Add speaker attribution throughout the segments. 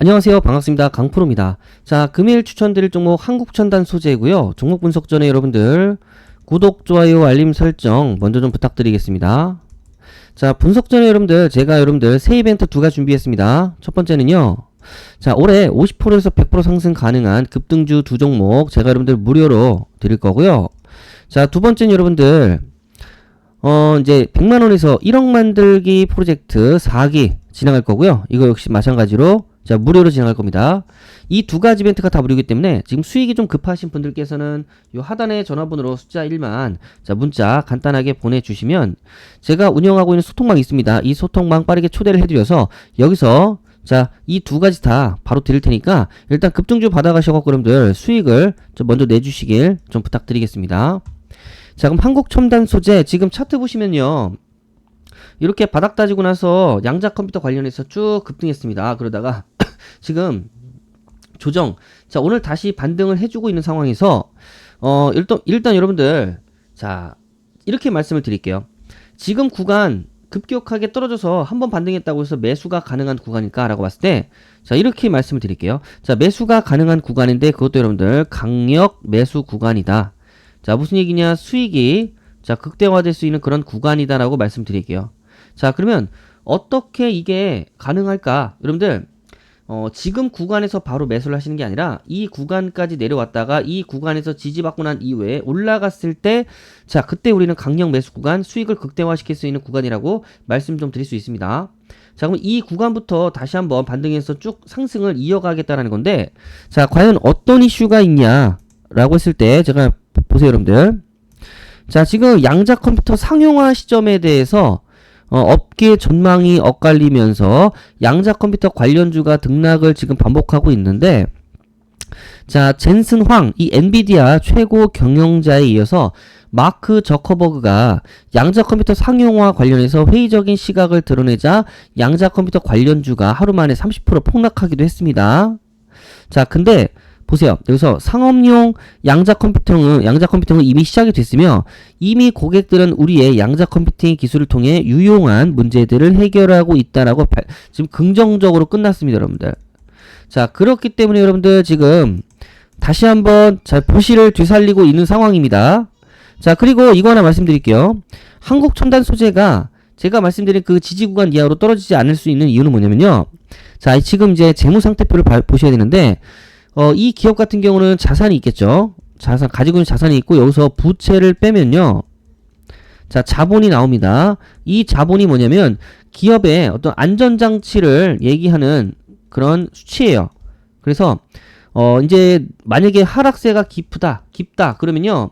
Speaker 1: 안녕하세요. 반갑습니다. 강프로입니다. 자, 금일 추천드릴 종목 한국천단 소재고요. 종목 분석 전에 여러분들 구독, 좋아요, 알림 설정 먼저 좀 부탁드리겠습니다. 자, 분석 전에 여러분들 제가 여러분들 새 이벤트 두 가지 준비했습니다. 첫 번째는요. 자, 올해 50%에서 100% 상승 가능한 급등주 두 종목 제가 여러분들 무료로 드릴 거고요. 자, 두 번째는 여러분들 어, 이제 100만 원에서 1억 만들기 프로젝트 4기 진행할 거고요. 이거 역시 마찬가지로 자, 무료로 진행할 겁니다. 이 두 가지 이벤트가 다 무료이기 때문에 지금 수익이 좀 급하신 분들께서는 요 하단의 전화번호로 숫자 1만 자, 문자 간단하게 보내주시면 제가 운영하고 있는 소통방이 있습니다. 이 소통방 빠르게 초대를 해드려서 여기서 자, 이 두 가지 다 바로 드릴 테니까 일단 급등주 받아가셔갖고 여러분들 수익을 좀 먼저 내주시길 좀 부탁드리겠습니다. 자, 그럼 한국 첨단 소재 지금 차트 보시면요. 이렇게 바닥 따지고 나서 양자 컴퓨터 관련해서 쭉 급등했습니다. 그러다가 지금 조정. 자, 오늘 다시 반등을 해주고 있는 상황에서, 어, 일단, 일단 여러분들, 자, 이렇게 말씀을 드릴게요. 지금 구간 급격하게 떨어져서 한번 반등했다고 해서 매수가 가능한 구간일까? 라고 봤을 때, 자, 이렇게 말씀을 드릴게요. 자, 매수가 가능한 구간인데, 그것도 여러분들, 강력 매수 구간이다. 자, 무슨 얘기냐? 수익이, 자, 극대화될 수 있는 그런 구간이다라고 말씀드릴게요. 자, 그러면, 어떻게 이게 가능할까? 여러분들, 어, 지금 구간에서 바로 매수를 하시는 게 아니라 이 구간까지 내려왔다가 이 구간에서 지지받고 난 이후에 올라갔을 때 자, 그때 우리는 강력 매수 구간 수익을 극대화시킬 수 있는 구간이라고 말씀 좀 드릴 수 있습니다. 자, 그럼 이 구간부터 다시 한번 반등해서 쭉 상승을 이어가겠다라는 건데 자, 과연 어떤 이슈가 있냐라고 했을 때 제가 보세요, 여러분들. 자, 지금 양자 컴퓨터 상용화 시점에 대해서 어, 업계 전망이 엇갈리면서 양자 컴퓨터 관련주가 등락을 지금 반복하고 있는데 자, 젠슨 황, 이 엔비디아 최고 경영자에 이어서 마크 저커버그가 양자 컴퓨터 상용화 관련해서 회의적인 시각을 드러내자 양자 컴퓨터 관련주가 하루 만에 30% 폭락하기도 했습니다. 자, 근데 보세요. 여기서 상업용 양자 컴퓨터는 양자 컴퓨터는 이미 시작이 됐으며 이미 고객들은 우리의 양자 컴퓨팅 기술을 통해 유용한 문제들을 해결하고 있다라고 발, 지금 긍정적으로 끝났습니다, 여러분들. 자, 그렇기 때문에 여러분들 지금 다시 한번 잘 보시를 되살리고 있는 상황입니다. 자, 그리고 이거 하나 말씀드릴게요. 한국 첨단 소재가 제가 말씀드린 그 지지 구간 이하로 떨어지지 않을 수 있는 이유는 뭐냐면요. 자, 지금 이제 재무 상태표를 봐, 보셔야 되는데 어, 이 기업 같은 경우는 자산이 있겠죠. 자산, 가지고 있는 자산이 있고, 여기서 부채를 빼면요. 자, 자본이 나옵니다. 이 자본이 뭐냐면, 기업의 어떤 안전 장치를 얘기하는 그런 수치예요. 그래서, 어, 이제, 만약에 하락세가 깊다, 깊다, 그러면요.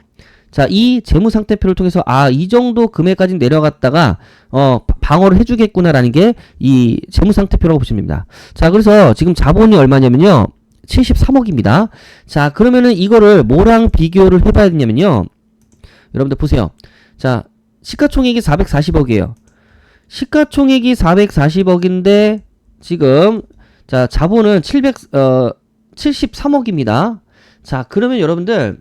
Speaker 1: 자, 이 재무 상태표를 통해서, 아, 이 정도 금액까지 내려갔다가, 어, 방어를 해 주겠구나라는 게 이 재무 상태표라고 보시면 됩니다. 자, 그래서 지금 자본이 얼마냐면요. 73억입니다. 자, 그러면은 이거를 뭐랑 비교를 해봐야 되냐면요. 여러분들 보세요. 자, 시가총액이 440억이에요. 시가총액이 440억인데 지금 자 자본은 700 어 73억입니다. 자 그러면 여러분들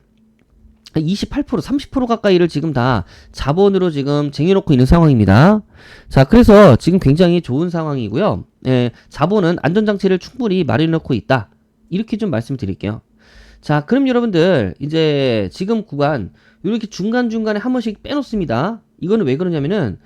Speaker 1: 28% 30% 가까이를 지금 다 자본으로 지금 쟁여놓고 있는 상황입니다. 자 그래서 지금 굉장히 좋은 상황이고요. 예, 자본은 안전장치를 충분히 마련해놓고 있다. 이렇게 좀 말씀드릴게요. 자, 그럼 여러분들 이제 지금 구간 이렇게 중간 중간에 한 번씩 빼놓습니다. 이거는 왜 그러냐면은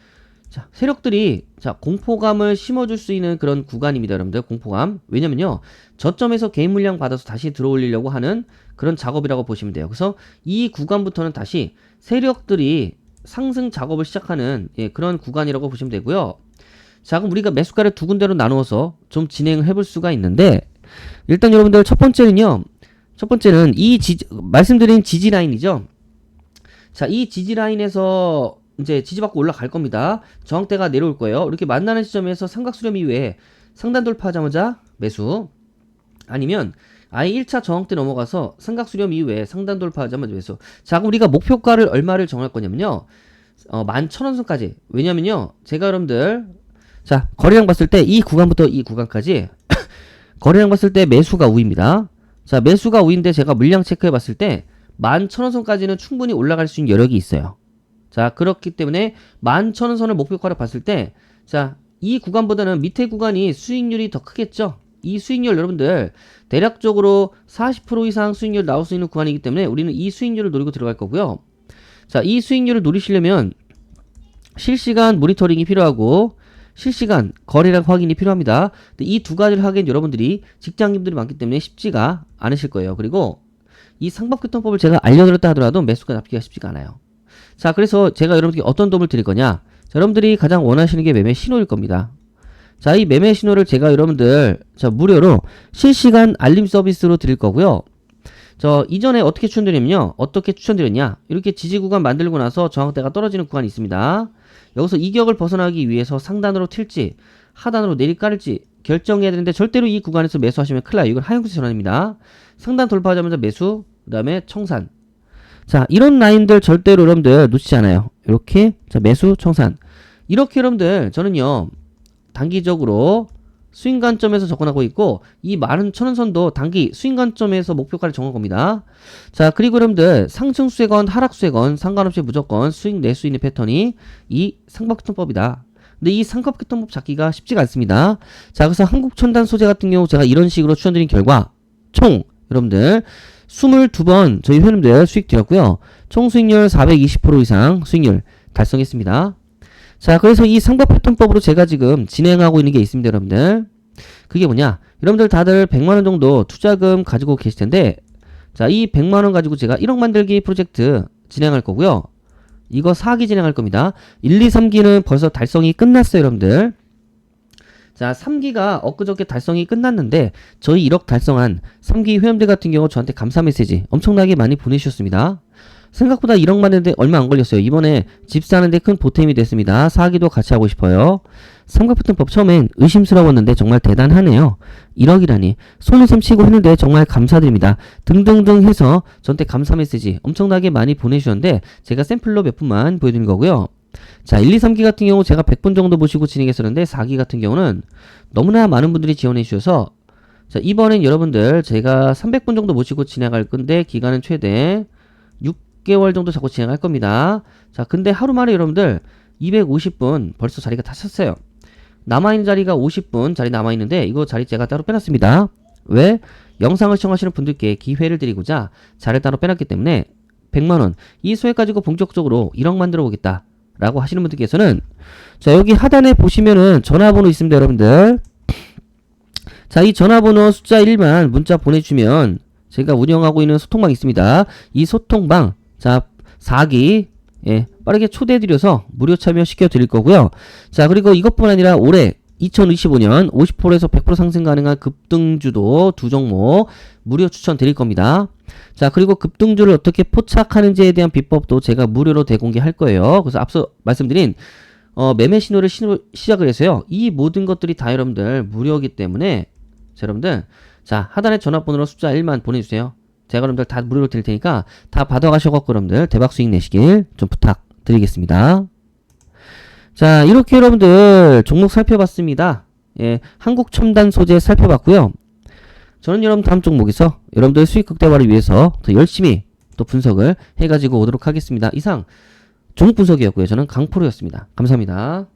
Speaker 1: 자, 세력들이 자, 공포감을 심어줄 수 있는 그런 구간입니다, 여러분들. 공포감. 왜냐면요. 저점에서 개인 물량 받아서 다시 들어올리려고 하는 그런 작업이라고 보시면 돼요. 그래서 이 구간부터는 다시 세력들이 상승 작업을 시작하는 예, 그런 구간이라고 보시면 되고요. 자, 그럼 우리가 매수가를 두 군데로 나누어서 좀 진행을 해볼 수가 있는데 일단 여러분들 첫 번째는요. 첫 번째는 이 지, 말씀드린 지지 라인이죠. 자, 이 지지 라인에서 이제 지지받고 올라갈 겁니다. 저항대가 내려올 거예요. 이렇게 만나는 시점에서 삼각 수렴 이후에 상단 돌파하자마자 매수. 아니면 아예 1차 저항대 넘어가서 삼각 수렴 이후에 상단 돌파하자마자 매수. 자, 그럼 우리가 목표가를 얼마를 정할 거냐면요. 어, 11,000원선까지. 왜냐면요. 제가 여러분들 자, 거래량 봤을 때 이 구간부터 이 구간까지 거래량 봤을 때 매수가 우입니다. 자, 매수가 우인데 제가 물량 체크해 봤을 때 11,000원선까지는 충분히 올라갈 수 있는 여력이 있어요. 자, 그렇기 때문에 11,000원선을 목표가로 봤을 때 자, 이 구간보다는 밑에 구간이 수익률이 더 크겠죠? 이 수익률 여러분들 대략적으로 40% 이상 수익률 나올 수 있는 구간이기 때문에 우리는 이 수익률을 노리고 들어갈 거고요. 자, 이 수익률을 노리시려면 실시간 모니터링이 필요하고 실시간 거래량 확인이 필요합니다. 이 두 가지를 하기엔 여러분들이 직장인들이 많기 때문에 쉽지가 않으실 거예요. 그리고 이 상법교통법을 제가 알려드렸다 하더라도 매수가 잡기가 쉽지가 않아요. 자, 그래서 제가 여러분들께 어떤 도움을 드릴 거냐? 자, 여러분들이 가장 원하시는 게 매매 신호일 겁니다. 자, 이 매매 신호를 제가 여러분들 자, 무료로 실시간 알림 서비스로 드릴 거고요. 저 이전에 어떻게 추천드리냐면요. 어떻게 추천드렸냐? 이렇게 지지 구간 만들고 나서 저항대가 떨어지는 구간이 있습니다. 여기서 이 격을 벗어나기 위해서 상단으로 튈지 하단으로 내리 깔을지 결정해야 되는데 절대로 이 구간에서 매수하시면 큰일 나요. 이건 하향세 전환입니다. 상단 돌파하자마자 매수, 그 다음에 청산. 자, 이런 라인들 절대로 여러분들 놓치지 않아요. 이렇게 자 매수, 청산. 이렇게 여러분들 저는요 단기적으로 스윙 관점에서 접근하고 있고 이 많은 천원선도 단기 스윙 관점에서 목표가를 정한 겁니다. 자 그리고 여러분들 상승수에건 하락수에건 상관없이 무조건 스윙 낼수 있는 패턴이 이 상박교통법이다. 근데 이 상급교통법 잡기가 쉽지가 않습니다. 자 그래서 한국천단 소재 같은 경우 제가 이런 식으로 추천드린 결과 총 여러분들 22번 저희 회원님들 수익 드렸고요. 총 수익률 420% 이상 수익률 달성했습니다. 자, 그래서 이 상법 패턴법으로 제가 지금 진행하고 있는 게 있습니다, 여러분들. 그게 뭐냐? 여러분들 다들 100만 원 정도 투자금 가지고 계실 텐데 자, 이 100만 원 가지고 제가 1억 만들기 프로젝트 진행할 거고요. 이거 4기 진행할 겁니다. 1, 2, 3기는 벌써 달성이 끝났어요, 여러분들. 자, 3기가 엊그저께 달성이 끝났는데 저희 1억 달성한 3기 회원들 같은 경우 저한테 감사 메시지 엄청나게 많이 보내주셨습니다. 생각보다 1억 만드는데 얼마 안 걸렸어요. 이번에 집 사는데 큰 보탬이 됐습니다. 사기도 같이 하고 싶어요. 삼각부통법 처음엔 의심스러웠는데 정말 대단하네요. 1억이라니 손을 치고 했는데 정말 감사드립니다. 등등등 해서 저한테 감사 메시지 엄청나게 많이 보내주셨는데 제가 샘플로 몇 분만 보여드린 거고요. 자 1, 2, 3기 같은 경우 제가 100분 정도 모시고 진행했었는데 4기 같은 경우는 너무나 많은 분들이 지원해 주셔서 자 이번엔 여러분들 제가 300분 정도 모시고 진행할 건데 기간은 최대 6개월 정도 자꾸 진행할 겁니다. 자, 근데 하루 만에 여러분들 250분 벌써 자리가 다 찼어요. 남아있는 자리가 50분 자리 남아있는데 이거 자리 제가 따로 빼놨습니다. 왜? 영상을 시청하시는 분들께 기회를 드리고자 자리를 따로 빼놨기 때문에 100만원 이 소액 가지고 본격적으로 1억 만들어 보겠다 라고 하시는 분들께서는 자 여기 하단에 보시면은 전화번호 있습니다 여러분들 자 이 전화번호 숫자 1만 문자 보내주면 제가 운영하고 있는 소통방 있습니다 이 소통방 자 4기 예, 빠르게 초대해드려서 무료 참여시켜 드릴 거고요. 자, 그리고 이것뿐 아니라 올해 2025년 50%에서 100% 상승 가능한 급등주도 두 종목 무료 추천 드릴 겁니다. 자, 그리고 급등주를 어떻게 포착하는지에 대한 비법도 제가 무료로 대공개할 거예요. 그래서 앞서 말씀드린 어, 매매 신호를 신호, 시작을 해서요. 이 모든 것들이 다 여러분들 무료이기 때문에 자, 여러분들 자, 하단에 전화번호로 숫자 1만 보내주세요. 제가 여러분들 다 무료로 드릴 테니까 다 받아가셔갖고 여러분들 대박 수익 내시길 좀 부탁드리겠습니다. 자, 이렇게 여러분들 종목 살펴봤습니다. 예, 한국 첨단 소재 살펴봤고요. 저는 여러분 다음 종목에서 여러분들 수익 극대화를 위해서 더 열심히 또 분석을 해가지고 오도록 하겠습니다. 이상 종목 분석이었고요. 저는 강프로였습니다. 감사합니다.